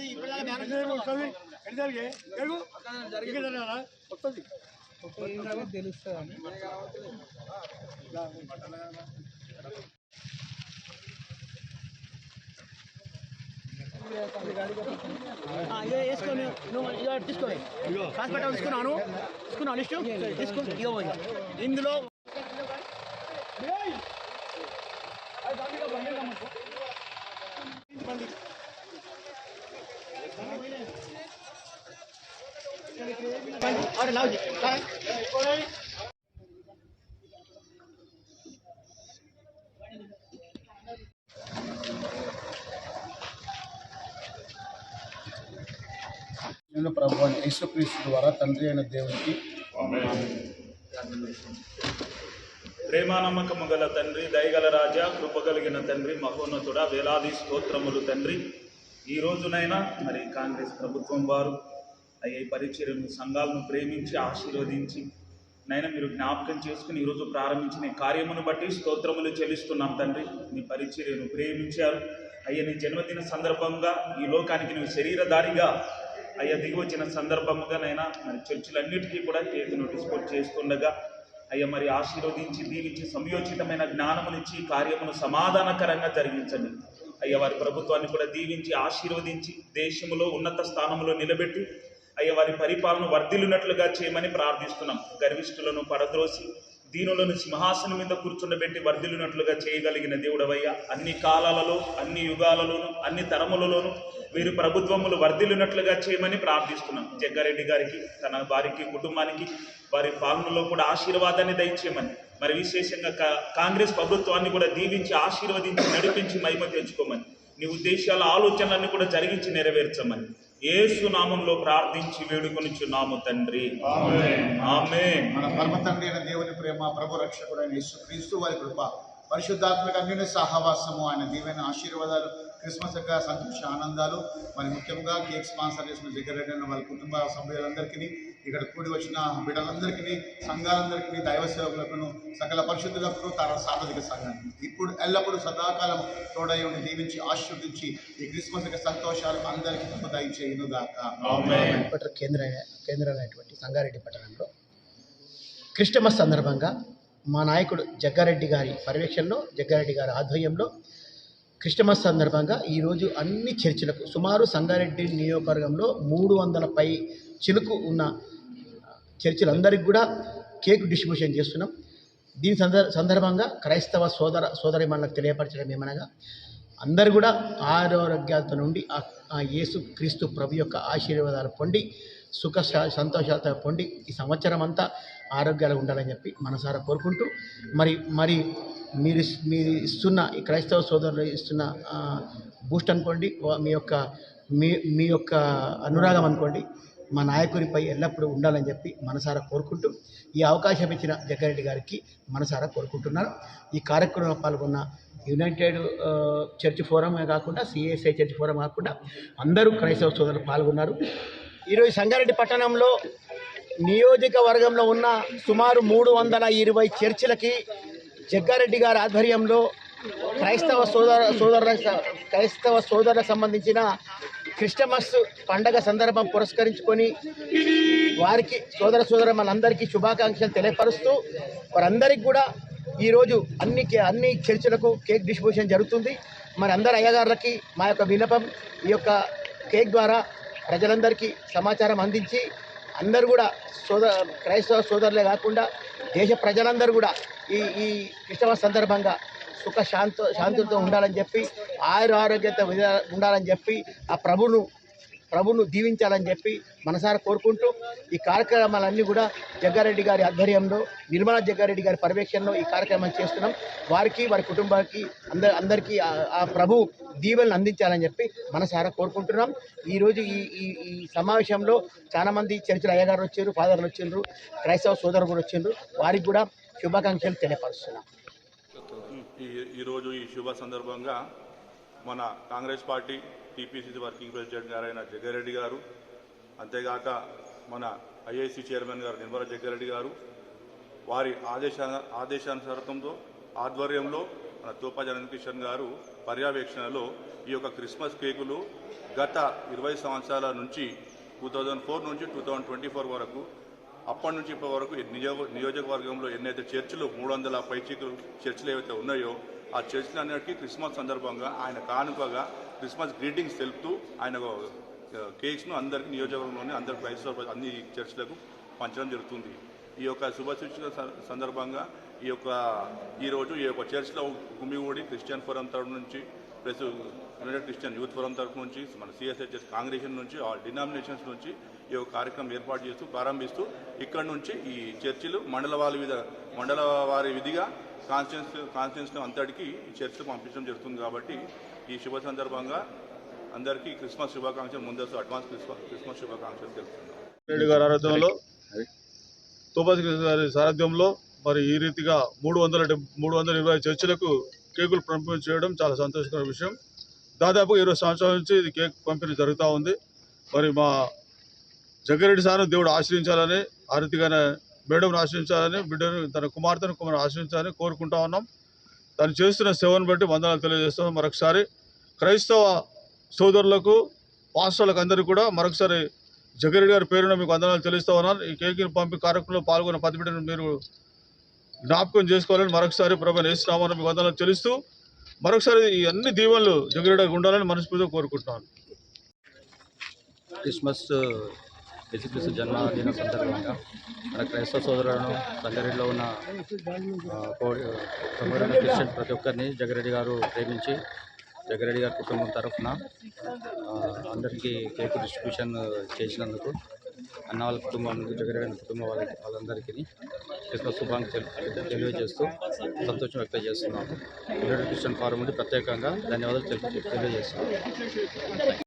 ఏమైంది ఇప్పుడు వస్తుంది ఎటు జరిగే జరుగు ఇక్కడ జరగాలా? వస్తుంది తెలుస్తుంది ఇక వేసుకొని నువ్వు ఇక తీసుకో హాస్పిటల్ తీసుకున్నాను తీసుకున్నాను లిస్టు తీసుకో ఇగో ఇక. ఇందులో నేను ప్రభు అని యేసుక్రీస్తు ద్వారా తండ్రి అయిన దేవునికి ప్రేమ నమ్మకము గల తండ్రి దయగల రాజా కృపగలిగిన తండ్రి మహోన్నతుడ వేలాది స్తోత్రములు తండ్రి. ఈ రోజునైనా మరి కాంగ్రెస్ ప్రభుత్వం వారు అయ్యే పరిచర్యను సంఘాలను ప్రేమించి ఆశీర్వదించి నైనా మీరు జ్ఞాపకం చేసుకుని ఈరోజు ప్రారంభించిన కార్యమును బట్టి స్తోత్రములు చెల్లిస్తున్నాం తండ్రి. నీ పరిచర్యను ప్రేమించారు. అయ్యా నీ జన్మదిన సందర్భంగా ఈ లోకానికి నువ్వు శరీరధారిగా అయ్యా దిగి వచ్చిన సందర్భముగానైనా మరి చర్చిలన్నిటికీ కూడా కేకును డిస్పోర్ట్ చేస్తుండగా అయ్యా మరి ఆశీర్వదించి దీవించి సంయోచితమైన జ్ఞానమునిచ్చి కార్యమును సమాధానకరంగా జరిగించండి. అయ్యా వారి ప్రభుత్వాన్ని కూడా దీవించి ఆశీర్వదించి దేశములో ఉన్నత స్థానంలో నిలబెట్టి అయ్యా వారి పరిపాలన వర్ధిల్లునట్లుగా చేయమని ప్రార్థిస్తున్నాం. గర్విష్ఠులను పరద్రోసి దీనులను సింహాసనం మీద కూర్చుండబెట్టి వర్ధిల్లునట్లుగా చేయగలిగిన దేవుడవయ్యా. అన్ని కాలాలలో అన్ని యుగాలలోను అన్ని తరములలోను వీరి ప్రభుత్వములు వర్ధిల్లునట్లుగా చేయమని ప్రార్థిస్తున్నాం. జగ్గారెడ్డి గారికి తన వారికి కుటుంబానికి వారి పాలనలో కూడా ఆశీర్వాదాన్ని దయచేయమని మరి విశేషంగా కా- కాంగ్రెస్ ప్రభుత్వాన్ని కూడా దీవించి ఆశీర్వదించి నడిపించి మహిమ తెచ్చుకోమని నీ ఉద్దేశాల ఆలోచనలన్నీ కూడా జరిగించి నెరవేర్చమని ఏసు నామంలో ప్రార్థించి వేడుకొనిచున్నాము తండ్రి. ఆమె మన పరమ తండ్రి అయిన దేవుని ప్రేమ ప్రభు రక్షకుడైన యేసుక్రీస్తు వారి కృప పరిశుద్ధాత్మక అన్యుని సహవాసము ఆయన దీవెన ఆశీర్వాదాలు క్రిస్మస్ యొక్క సంతోష ఆనందాలు మరి ముఖ్యంగా కేక్ స్పాన్సర్ చేసిన అన్న వాళ్ళ కుటుంబ సభ్యులందరికీ ఇక్కడ కూడి వచ్చిన బిడ్డలందరికీ సంఘాలందరికీ దైవ సేవకులకు సకల పరిశుద్ధులకు తన సామాజిక సంఘానికి ఇప్పుడు ఎల్లప్పుడూ సదాకాలం తోడై ఉండి దీవించి ఆశీర్వదించి ఈ క్రిస్మస్ యొక్క సంతోషాలు అందరికీ దయచేయును పట్టణ కేంద్ర కేంద్రమైనటువంటి సంగారెడ్డి పట్టణంలో క్రిస్టమస్ సందర్భంగా మా నాయకుడు జగ్గారెడ్డి గారి పర్యవేక్షణలో జగ్గారెడ్డి గారి ఆధ్వర్యంలో క్రిస్టమస్ సందర్భంగా ఈరోజు అన్ని చర్చిలకు సుమారు సంగారెడ్డి నియోజకవర్గంలో మూడు వందల పై చిలుకు ఉన్న చర్చిలందరికీ కూడా కేక్ డిస్ట్రిబ్యూషన్ చేస్తున్నాం. దీని సందర్ సందర్భంగా క్రైస్తవ సోదర సోదరిమణులకు తెలియపరచడం ఏమనగా అందరు కూడా ఆరోగ్యాలతో నుండి ఆ- యేసు క్రీస్తు ప్రభు యొక్క ఆశీర్వాదాలు పొంది సుఖ సంతోషాలతో పొంది ఈ సంవత్సరం అంతా ఆరోగ్యాలు ఉండాలని చెప్పి మనసారా కోరుకుంటూ మరి మరి మీరు మీరు ఇస్తున్న ఈ క్రైస్తవ సోదరులు ఇస్తున్న బూస్ట్ అనుకోండి వా- మీ యొక్క మీ మీ యొక్క అనురాగం అనుకోండి మా నాయకునిపై ఎల్లప్పుడూ ఉండాలని చెప్పి మనసారా కోరుకుంటూ ఈ అవకాశం ఇచ్చిన జగ్గారెడ్డి గారికి మనసారా కోరుకుంటున్నాను. ఈ కార్యక్రమంలో పాల్గొన్న యునైటెడ్ చర్చ్ ఫోరమే కాకుండా సిఎస్ఐ చర్చ్ ఫోరం కాకుండా అందరూ క్రైస్తవ సోదరులు పాల్గొన్నారు. ఈరోజు సంగారెడ్డి పట్టణంలో నియోజకవర్గంలో ఉన్న సుమారు మూడు వందల ఇరవై చర్చిలకి జగ్గారెడ్డి గారి ఆధ్వర్యంలో క్రైస్తవ సోదర సోదరుల క్రైస్తవ సోదరులకు సంబంధించిన క్రిస్టమస్ పండగ సందర్భం పురస్కరించుకొని వారికి సోదర సోదర మనందరికీ శుభాకాంక్షలు తెలియపరుస్తూ వారందరికీ కూడా ఈరోజు అన్ని అన్ని చర్చలకు కేక్ డిస్ట్రిబ్యూషన్ జరుగుతుంది. మరి అందరు అయ్యగారులకి మా యొక్క విన్నపం ఈ యొక్క కేక్ ద్వారా ప్రజలందరికీ సమాచారం అందించి అందరు కూడా సోదర క్రైస్తవ సోదరులే కాకుండా దేశ ప్రజలందరూ కూడా ఈ ఈ క్రిస్టమస్ సందర్భంగా సుఖ శాంత శాంతులతో ఉండాలని చెప్పి ఆయుర ఆరోగ్యంతో ఉండాలని చెప్పి ఆ ప్రభును ప్రభును దీవించాలని చెప్పి మనసారా కోరుకుంటూ ఈ కార్యక్రమాలన్నీ కూడా జగ్గారెడ్డి గారి ఆధ్వర్యంలో నిర్మలా జగ్గారెడ్డి గారి పర్యవేక్షణలో ఈ కార్యక్రమం చేస్తున్నాం. వారికి వారి కుటుంబానికి అందరి అందరికీ ఆ- ప్రభు దీవెనలు అందించాలని చెప్పి మనసారా కోరుకుంటున్నాం. ఈరోజు ఈ ఈ సమావేశంలో చాలామంది చర్చిల అయ్యగారు వచ్చారు ఫాదర్లు వచ్చిండ్రు క్రైస్తవ సోదరు కూడా వచ్చిండ్రు వారికి కూడా శుభాకాంక్షలు తెలియపరుస్తున్నాం. ఈ ఈరోజు ఈ శుభ సందర్భంగా మన Congress party TPCC working president గారైన జగ్గారెడ్డి గారు అంతేగాక మన ఐఐసి చైర్మన్ గారు నిర్మల జగ్గారెడ్డి గారు వారి ఆదేశ ఆదేశానుసారంతో ఆధ్వర్యంలో మన తోపా కిషన్ గారు పర్యవేక్షణలో ఈ యొక్క క్రిస్మస్ కేకులు గత ఇరవై సంవత్సరాల నుంచి టూ థౌజండ్ ఫోర్ నుంచి టూ థౌజండ్ ట్వంటీ ఫోర్ వరకు అప్పటి నుంచి ఇప్పటి వరకు నియోజక నియోజకవర్గంలో ఎన్నైతే చర్చిలు మూడు వందల పైచీకులు చర్చిలు ఏవైతే ఉన్నాయో ఆ చర్చిలన్నిటికీ క్రిస్మస్ సందర్భంగా ఆయన కానుకగా క్రిస్మస్ గ్రీటింగ్స్ తెలుపుతూ ఆయన కేక్స్ను అందరికీ నియోజకవర్గంలోనే అందరి క్రైస్తవ అన్ని చర్చిలకు పంచడం జరుగుతుంది. ఈ యొక్క శుభ సందర్భంగా ఈ యొక్క ఈరోజు ఈ యొక్క చర్చ్లో గుమిగూడి క్రిస్టియన్ ఫోరం తరఫు నుంచి plus united Christian youth forum తరఫు నుంచి మన సిఎస్హెచ్ఎస్ కాంగ్రెషన్ నుంచి ఆల్ డినామినేషన్స్ నుంచి ఈ యొక్క కార్యక్రమం ఏర్పాటు చేస్తూ ప్రారంభిస్తూ ఇక్కడ నుంచి ఈ చర్చిలు మండల వారి విధ మండల వారి విధిగా కాన్స్టిట్యూన్స్ కాన్స్టిట్యూన్స్ అంతటికి ఈ చర్చిలు పంపించడం జరుగుతుంది కాబట్టి ఈ శుభ సందర్భంగా అందరికీ క్రిస్మస్ శుభాకాంక్షలు ముందస్తు అడ్వాన్స్ క్రిస్మస్ క్రిస్మస్ శుభాకాంక్షలు తెలుపుతున్నాను రెడ్డి గారి గారి సారథ్యంలో మరి ఈ రీతిగా మూడు వందల మూడు వందల ఇరవై చర్చిలకు కేకులు పంపిణీ చేయడం చాలా సంతోషకర విషయం. దాదాపు ఇరవై సంవత్సరాల నుంచి ఇది కేక్ పంపిణీ జరుగుతూ ఉంది. మరి మా జగ్గారెడ్డి సార్ను దేవుడు ఆశ్రయించాలని ఆరతిగానే మేడంను ఆశ్రయించాలని బిడ్డను తన కుమార్తెను కుమారు ఆశ్రయించాలని కోరుకుంటా ఉన్నాం. తను చేస్తున్న సేవను బట్టి వందనాలు తెలియజేస్తున్నాం. మరొకసారి క్రైస్తవ సోదరులకు పాస్టర్లకు అందరికీ కూడా మరొకసారి జగ్గారెడ్డి గారి పేరున మీకు వందనాలు తెలుస్తూ ఉన్నాను. ఈ కేకిని పంపి కార్యక్రమంలో పాల్గొన్న పది బిడ్డను మీరు జ్ఞాపకం చేసుకోవాలని మరొకసారి ప్రభు నేస్తున్నామని మీకు వందనాలు తెలుస్తూ మరొకసారి ఈ అన్ని దీవెనలు జగ్గారెడ్డి గారికి ఉండాలని మనస్ఫూర్తిగా కోరుకుంటున్నాను. క్రిస్మస్ యేసుక్రీస్తు జన్మదిన సందర్భంగా మన క్రైస్తవ సోదరులను సంగారెడ్డిలో ఉన్న ఆ, క్రిస్టియన్ ప్రతి ఒక్కరిని జగరెడ్డి గారు ప్రేమించి జగరెడ్డి గారి కుటుంబం తరఫున అందరికీ కేక్ డిస్ట్రిబ్యూషన్ చేసినందుకు అన్న వాళ్ళ కుటుంబానికి జగరెడ్డి కుటుంబం వాళ్ళ వాళ్ళందరికీ క్రిస్మస్ శుభాకాంక్షలు తెలి- తెలియజేస్తూ సంతోషం వ్యక్తం చేస్తున్నాము. యునైటెడ్ క్రిస్టియన్ ఫారం నుండి ప్రత్యేకంగా ధన్యవాదాలు తెలియజేస్తున్నాము.